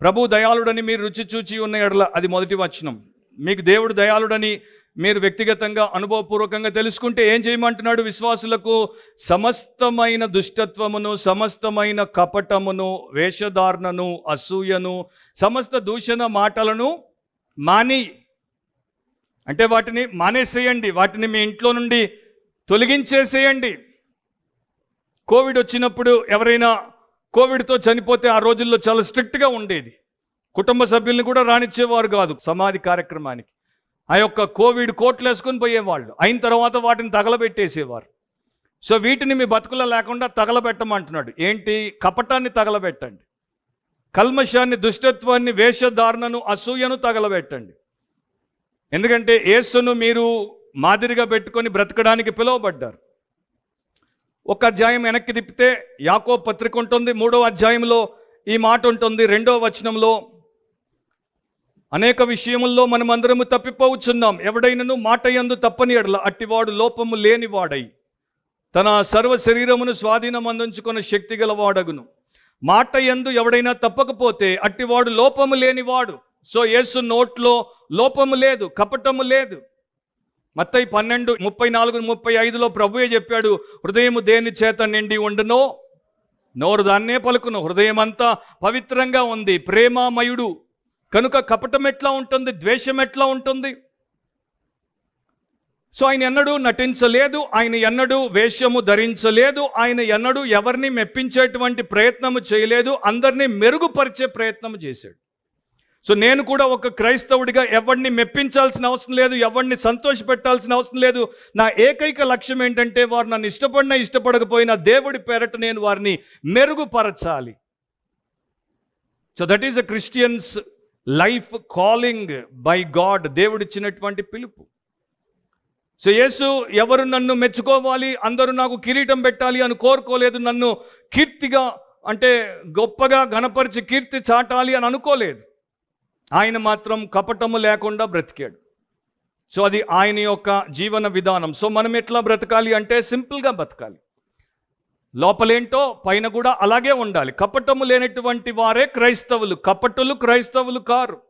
ప్రభు దయాళుడని మీరు రుచి చూచి ఉన్న ఎడల అది మొదటి వచనం. మీకు దేవుడు దయాళుడని మీరు వ్యక్తిగతంగా అనుభవపూర్వకంగా తెలుసుకుంటే ఏం చేయమంటున్నాడు విశ్వాసులకు? సమస్తమైన దుష్టత్వమును సమస్తమైన కపటమును వేషధారణను అసూయను సమస్త దూషణ మాటలను మాని అంటే వాటిని మానేసేయండి. వాటిని మీ ఇంట్లో నుండి తొలగించేసేయండి. కోవిడ్ వచ్చినప్పుడు ఎవరైనా కోవిడ్తో చనిపోతే ఆ రోజుల్లో చాలా స్ట్రిక్ట్గా ఉండేది. కుటుంబ సభ్యుల్ని కూడా రానిచ్చేవారు కాదు సమాధి కార్యక్రమానికి. ఆ యొక్క కోవిడ్ కోట్లు వేసుకొని పోయేవాళ్ళు. అయిన తర్వాత వాటిని తగలబెట్టేసేవారు. సో వీటిని మీ బతుకుల లేకుండా తగలబెట్టమంటున్నాడు. ఏంటి? కపటాన్ని తగలబెట్టండి. కల్మషాన్ని దుష్టత్వాన్ని వేషధారణను అసూయను తగలబెట్టండి. ఎందుకంటే యేసును మీరు మాదిరిగా పెట్టుకొని బ్రతకడానికి పిలువబడ్డారు. ఒక అధ్యాయం వెనక్కి తిప్పితే యాకో పత్రిక ఉంటుంది మూడో అధ్యాయంలో ఈ మాట ఉంటుంది రెండో వచనంలో అనేక విషయముల్లో మనమందరము తప్పిపోవచ్చున్నాం. ఎవడైనను మాట యందు తప్పని ఎడల అట్టివాడు లోపము లేనివాడై తన సర్వ శరీరమును స్వాధీనం అందించుకున్న శక్తి గలవాడగును. మాట యందు ఎవడైనా తప్పకపోతే అట్టివాడు లోపము లేనివాడు. సో యేసు నోట్లో లోపము లేదు కపటము లేదు. మత్తయి పన్నెండు ముప్పై నాలుగు ముప్పై ఐదులో ప్రభువే చెప్పాడు హృదయము దేని చేత నిండి ఉండునో నోరు దాన్నే పలుకును. హృదయం అంతా పవిత్రంగా ఉంది. ప్రేమామయుడు. కనుక కపటం ఎట్లా ఉంటుంది? ద్వేషం ఎట్లా ఉంటుంది? సో ఆయన ఎన్నడూ నటించలేదు ఆయన ఎన్నడూ వేషము ధరించలేదు ఆయన ఎన్నడూ ఎవరిని మెప్పించేటువంటి ప్రయత్నము చేయలేదు అందరినీ మెరుగుపరిచే ప్రయత్నం చేశాడు. సో నేను కూడా ఒక క్రైస్తవుడిగా ఎవరిని మెప్పించాల్సిన అవసరం లేదు ఎవరిని సంతోషపెట్టాల్సిన అవసరం లేదు. నా ఏకైక లక్ష్యం ఏంటంటే వారు నన్ను ఇష్టపడినా ఇష్టపడకపోయినా దేవుడి పేరట నేను వారిని మెరుగుపరచాలి. So that is a Christians life calling by God దేవుడిచ్చినటువంటి పిలుపు. సో యేసు ఎవరు నన్ను మెచ్చుకోవాలి అందరూ నాకు కిరీటం పెట్టాలి అని కోరుకోలేదు నన్ను కీర్తిగా అంటే గొప్పగా గణపరిచి కీర్తి చాటాలి అని అనుకోలేదు. ఆయన మాత్రం కపటము లేకుండా బ్రతికాడు. సో అది ఆయన యొక్క జీవన విధానం. సో మనం ఎట్లా బ్రతకాలి అంటే సింపుల్గా బ్రతకాలి లోపలేంటో పైన కూడా అలాగే ఉండాలి. కపటము లేనటువంటి వారే క్రైస్తవులు. కపటులు క్రైస్తవులు కారు.